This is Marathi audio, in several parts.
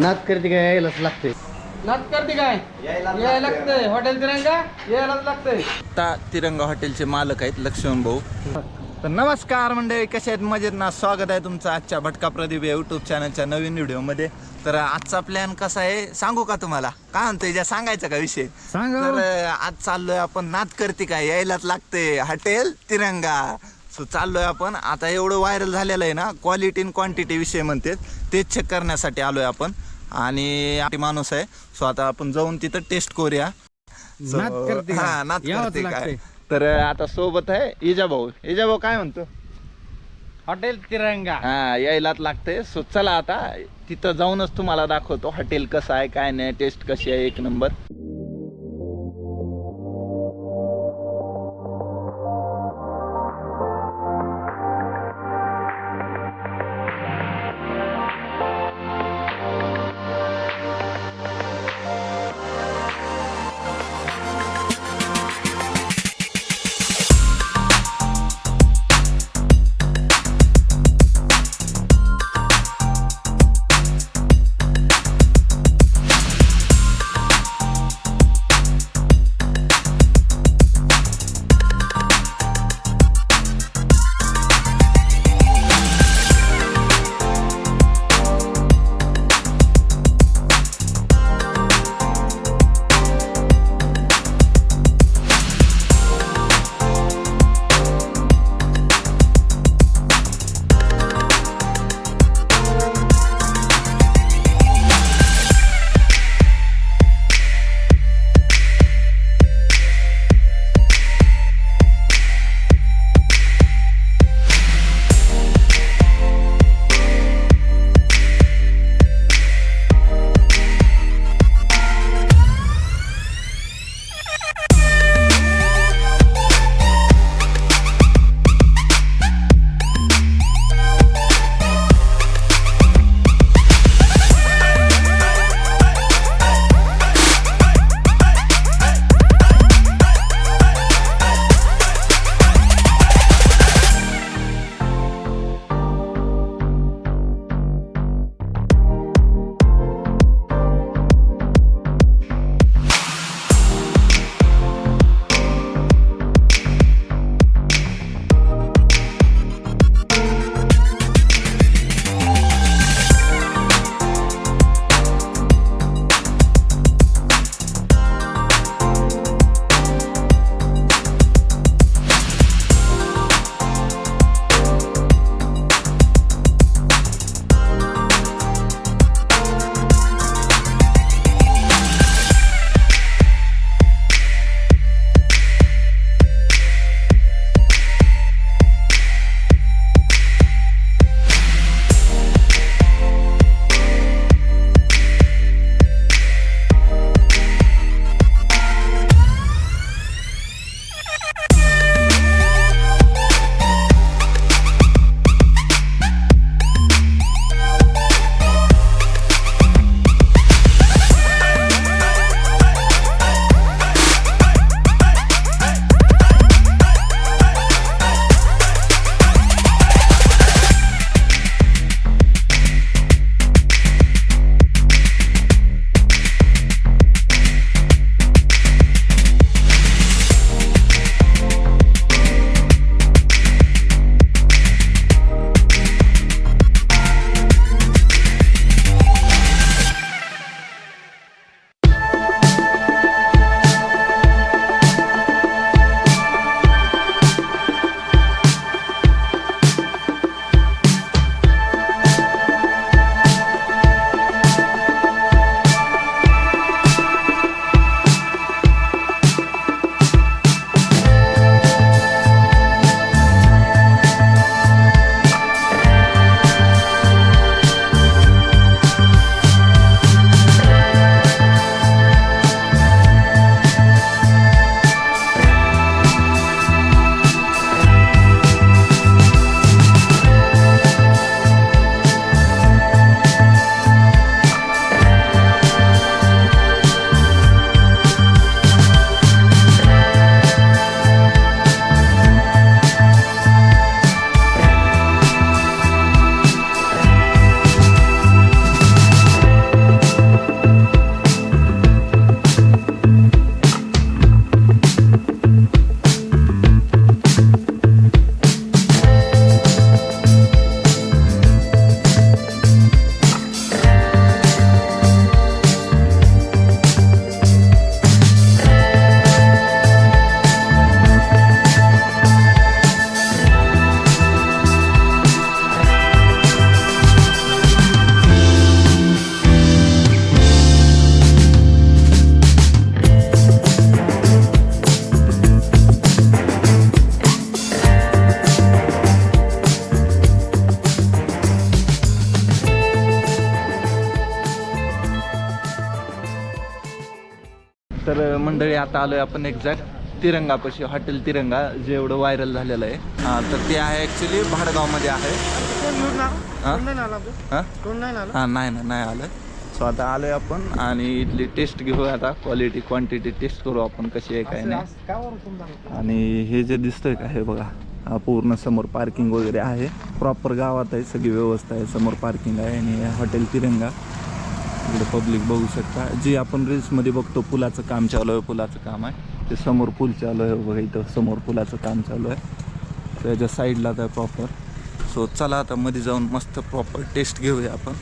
नाच करते काय यायलाच लागते नाच करते काय? यायला लागतंय. हॉटेल तिरंगा? यायलाच लागतंय. आता तिरंगा हॉटेलचे मालक आहेत लक्ष्मण भाऊ. तर नमस्कार मंडळी कसे आहेत? मजेत ना? स्वागत आहे तुमचं आजच्या भटका प्रदीप या युट्यूब चॅनलच्या नवीन व्हिडिओमध्ये. तर आजचा प्लॅन कसा आहे? सांगू का तुम्हाला? काय म्हणतोय? ज्या सांगायचा का विषय? सांगा. तर आज चाललोय आपण नाद करते काय? यायलाच लागते हॉटेल तिरंगा. सो चाललोय आपण. आता एवढं व्हायरल झालेलं आहे ना क्वालिटी आणि क्वांटिटी विषय म्हणते तेच चेक करण्यासाठी आलोय आपण. आणि आपली माणूस आहे. सो आता आपण जाऊन तिथं टेस्ट करूया. So, नाद करते काय? हा नाद यावंच करते काय लागतंय. तर आता सोबत आहे इजा भाऊ. इजा भाऊ काय म्हणतो? हॉटेल तिरंगा. हा यायलाच लागते सो चला आता. तिथं जाऊनच तुम्हाला दाखवतो हॉटेल कसं आहे काय नाही टेस्ट कशी आहे एक नंबर. मंडळी आता आलोय आपण एक्झॅक्ट तिरंगापाशी हॉटेल तिरंगा जे एवढं व्हायरल झालेलं आहे. हा तर ते आहे ॲक्च्युली भाडगावमध्ये आहे. हा? नाही ना नाही आलं सो आता आलोय आपण आणि इथली टेस्ट घेऊ आता. क्वालिटी क्वांटिटी टेस्ट करू आपण कशी आहे काय नाही. आणि हे जे दिसतंय का हे बघा. हा पूर्ण समोर पार्किंग वगैरे आहे. प्रॉपर गावात आहे सगळी व्यवस्था आहे समोर पार्किंग आहे आणि हॉटेल तिरंगा. इकडे पब्लिक बघू शकता. जी आपण रील्समध्ये बघतो पुलाचं काम चालू आहे पुलाचं काम आहे. ते समोर पूल चालू आहे बघा इथं समोर पुलाचं काम चालू आहे. त्याच्या साईडला आहे प्रॉपर सो चला आता मध्ये जाऊन मस्त प्रॉपर टेस्ट घेऊया आपण.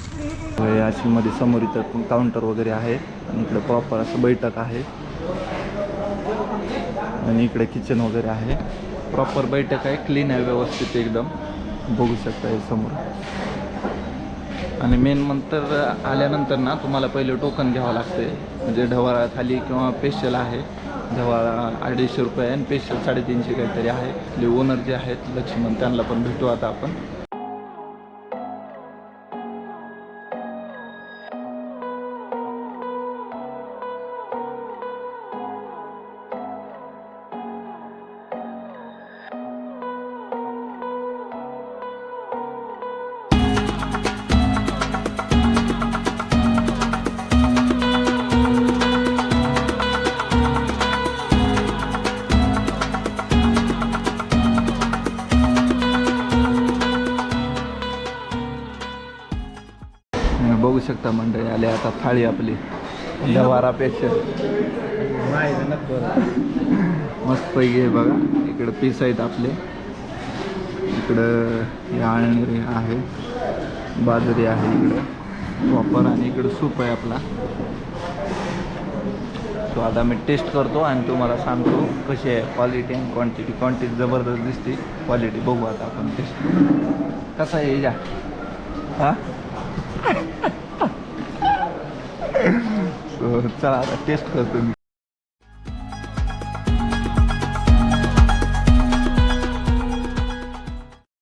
अशी मध्ये समोर इथं पण काउंटर वगैरे आहे. आणि इकडे प्रॉपर असं बैठक आहे. आणि इकडे किचन वगैरे आहे. प्रॉपर बैठक आहे क्लीन आहे व्यवस्थित एकदम. बघू शकता हे समोर. आणि मेन नंतर आल्यानंतर ना तुम्हाला पहिले टोकन घ्यावं लागते. म्हणजे ढवाळा थाली किंवा पेशल आहे. ढवाळा अडीचशे रुपये आणि पेशल साडेतीनशे काहीतरी आहे. ओनर जे आहेत लक्ष्मण त्यांना पण भेटू आता आपण. मंडळी आले आता थाळी आपली. ढवारा मस्त पैकी आहे बघा इकडं पीस आहेत आपले. इकडं आळणी आहे बाजरी आहे इकडं. वापर आणि इकडं सूप आहे आपला. सो आता मी टेस्ट करतो आणि तुम्हाला सांगतो कशी आहे क्वालिटी आणि क्वांटिटी क्वांटिटी जबरदस्त दिसते. क्वालिटी बघू आता आपण टेस्ट कसा आहे या हां? चला आता टेस्ट करतो मी.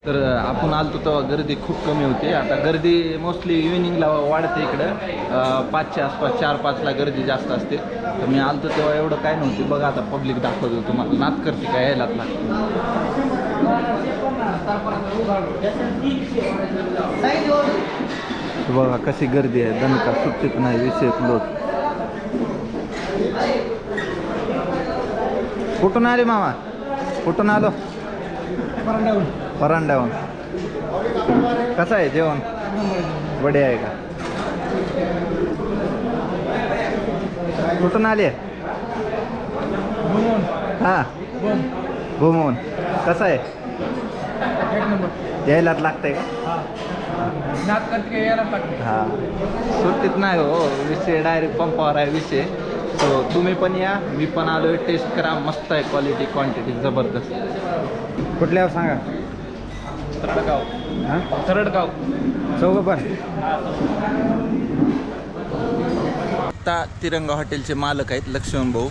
तर आपण आलतो तेव्हा गर्दी खूप कमी होती. आता गर्दी मोस्टली इव्हिनिंगला वाढते इकडं. पाचच्या आसपास चार पाचला गर्दी जास्त असते. तर मी आलतो तेव्हा एवढं काय नव्हती. बघा आता पब्लिक दाखवतो तुम्हाला. नात करते काय यायलाच लागते बघा कशी गर्दी आहे. दणका सुट्टीत नाही विषय लोक कुठून आले मामा. कुठून आलो. परांड्याहून कसं आहे जेवण? बडे आहे का? कुठून आले? हां. घुमून कसं आहे? यायलाच लागतंय का? हा. सुट्टीत नाही हो. विषय डायरेक्ट पंपावर आहे विषय. सो तुम्ही पण या. मी पण आलोय. टेस्ट करा. मस्त आहे क्वालिटी क्वांटिटी जबरदस्त. कुठल्यावर सांगा? तरडगाव. हां? तरडगाव. चौघं पण. आता तिरंगा हॉटेलचे मालक आहेत लक्ष्मण भाऊ.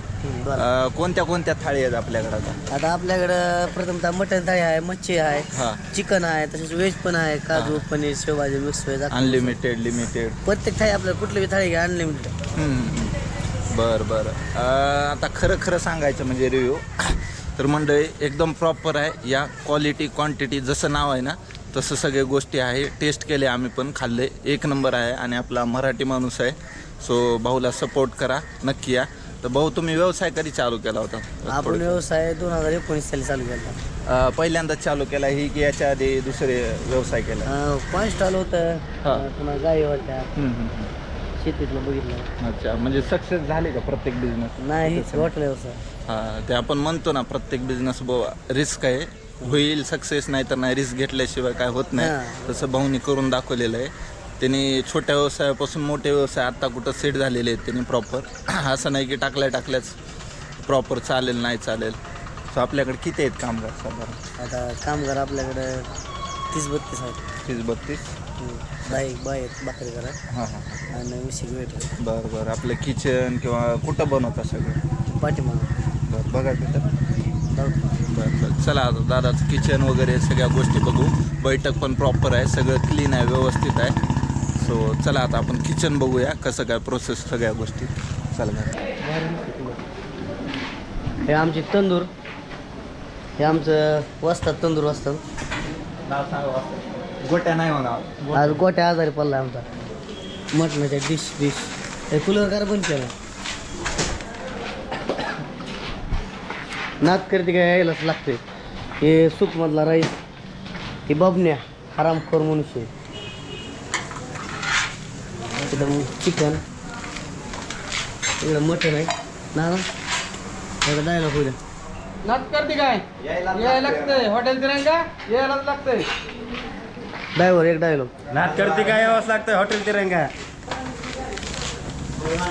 अं, कोणत्या कोणत्या थाळी आहेत आपल्याकडे आता? आता आपल्याकडं प्रथमतः मटन थाळी आहे मच्छी आहे हा. चिकन आहे तसेच व्हेज पण आहे काजू paneer shevbhaji mix veg. Unlimited limited प्रत्येक थाळी आपल्याला कुठली बी थाळी घ्या अनलिमिटेड बरं बरं. आता खरं खरं सांगायचं म्हणजे रिव्ह्यू तर मंडळी एकदम प्रॉपर आहे. या क्वालिटी क्वांटिटी जसं नाव आहे ना तसं सगळे गोष्टी आहे. टेस्ट केले आम्ही पण खाल्ले. एक नंबर आहे आणि आपला मराठी माणूस आहे. सो भाऊला सपोर्ट करा. नक्की या. तर भाऊ तुम्ही व्यवसाय कधी चालू केला होता? आपण व्यवसाय दोन हजार एकोणीस साली चालू केला. पहिल्यांदाच चालू केला ही की याच्या आधी दुसरे व्यवसाय केला? पॉईंट स्टॉल होतं? पुन्हा गाई होत्या. शेतीतलं बघितलं. अच्छा म्हणजे सक्सेस झाले का प्रत्येक बिझनेस नाही हा ते आपण म्हणतो ना प्रत्येक बिझनेस रिस्क आहे. होईल सक्सेस नाही तर नाही रिस्क घेतल्याशिवाय काय होत नाही. हा. तसं भाऊनी करून दाखवलेलं आहे. त्यांनी छोट्या व्यवसायापासून मोठे व्यवसाय आत्ता कुठं सेट झालेले आहेत त्यांनी प्रॉपर असं नाही की टाकल्या टाकल्याच प्रॉपर चालेल नाही चालेल. सो आपल्याकडे किती आहेत कामगार साधारण? आता कामगार आपल्याकडं तीस बत्तीस आहेत. तीस बत्तीस? हं. बाय आहेत भाकरी करा. हां हां. आणि विशिक वेट बरं बरं. आपलं किचन किंवा कुठं बनवता सगळं? पाठीमागं. बरं बघा तिथं. जाऊ. बरं बरं. चला आता दादाचं किचन वगैरे सगळ्या गोष्टी बघू. बैठक पण प्रॉपर आहे. सगळं क्लीन आहे व्यवस्थित आहे. सो चला आता आपण किचन बघूया कसं काय प्रोसेस सगळ्या गोष्टी. चला हे आमचे तंदूर. हे आमचं वस्तात तंदूर वाजतात. गोट्या नाही होणार. आज गोट्या आजारी पडला आमचा. मटणाच्या डिश डिश हे कूलर कार बंद केला. नात करते काय यायलाच लागते. हे सूपमधला राईस हे बबन्या आरामखोर मनुष्य आहे. इकडं चिकन इकडं मटण आहे. ना इकडं डायलॉग होऊ द्या. नाच करते काय? यायला लागतंय. हॉटेल तिरंगा यायलाच लागतंय. ड्रायव्हर एक डायलॉग नात करते काय यावंच लागतं हॉटेल तिरंगा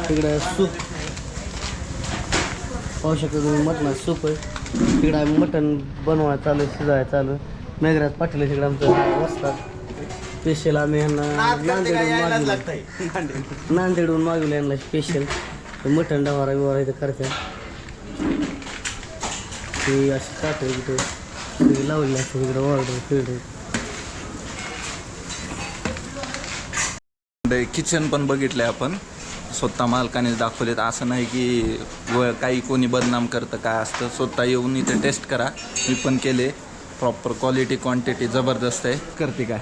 तिकडं सूप पाहू शकता तुम्ही मटणाचं सूप आहे. तिकडं आम्ही मटण बनवायला चालू आहे शिजायला चालू आहे. मेघराज पाटील आहे तिकडं आमचं वस्तात स्पेशल आम्ही यांना नांदेडहून मागवलं नांदेडहून मागवलं यांना स्पेशल मटण डवारा बिवारा इथं करतात ते अशी काटे तिथे सगळी लावलेली असते तिकडं ऑर्डर फिल्डर किचन पण बघितलंय आपण. स्वतः मालकाने दाखवलेत. असं नाही की व काही कोणी बदनाम करतं काय असतं. स्वतः येऊन इथे टेस्ट करा. मी पण केले. प्रॉपर क्वालिटी क्वांटिटी जबरदस्त आहे. करते काय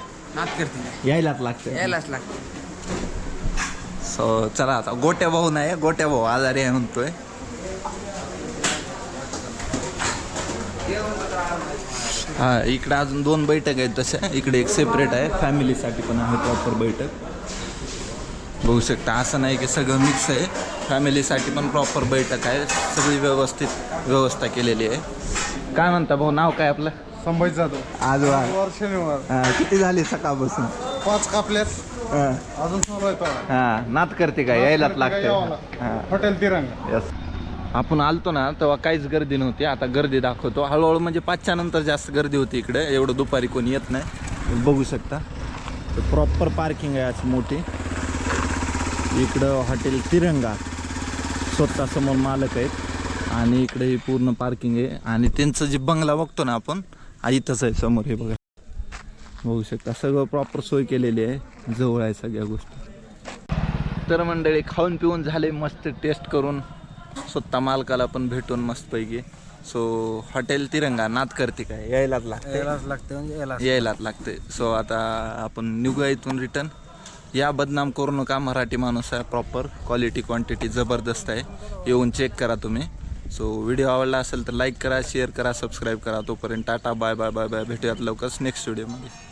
करते. यायलाच लागतं. यायलाच लागतं. सो चला आता. गोट्या भाऊ नाही गोट्या भाऊ आजारी आहे म्हणतोय. हा इकडे अजून दोन बैठक आहेत तशा. इकडे एक सेपरेट आहे. फॅमिलीसाठी पण आहे प्रॉपर बैठक. बघू शकता असं नाही की सगळं मिक्स आहे. फॅमिलीसाठी पण प्रॉपर बैठक आहे. सगळी व्यवस्थित व्यवस्था केलेली आहे. काय म्हणता भाऊ नाव काय आपलं? संभाजी जाधव. आज शनिवार शनिवार. किती झाली सकाळपासून? पाच कापल्यात. अजून चालू आहे तवा. हा नात करते का? यायलाच लागते यावं लागतं. हा. हॉटेल तिरंगा. यस आपण आलतो ना तेव्हा काहीच गर्दी नव्हती. आता गर्दी दाखवतो. हळूहळू म्हणजे पाचच्या नंतर जास्त गर्दी होती इकडे. एवढं दुपारी कोणी येत नाही. बघू शकता. प्रॉपर पार्किंग आहे अशी मोठी. इकडं हॉटेल तिरंगा. स्वतः समोर मालक आहेत. आणि इकडे ही पूर्ण पार्किंग आहे. आणि त्यांचं जे बंगला बघतो ना आपण इथंच आहे समोर हे बघा. बघू शकता सगळं प्रॉपर सोय केलेली आहे. जवळ आहे सगळ्या गोष्टी. तर मंडळी खाऊन पिऊन झाले मस्त टेस्ट करून. स्वतः मालकाला पण भेटून मस्तपैकी. सो हॉटेल तिरंगा नाद करते काय? यायलाच लागते यायलाच लागतं म्हणजे यायला यायलाच लागते सो आता आपण निघूया इथून रिटर्न या बदनाम करू नका मराठी माणूस आहे प्रॉपर क्वालिटी क्वांटिटी जबरदस्त आहे. येऊन चेक करा तुम्ही. सो व्हिडिओ आवडला असेल तर लाईक करा शेअर करा सबस्क्राईब करा. तोपर्यंत tata bye bye bye bye भेटूयात लवकरच नेक्स्ट व्हिडिओमध्ये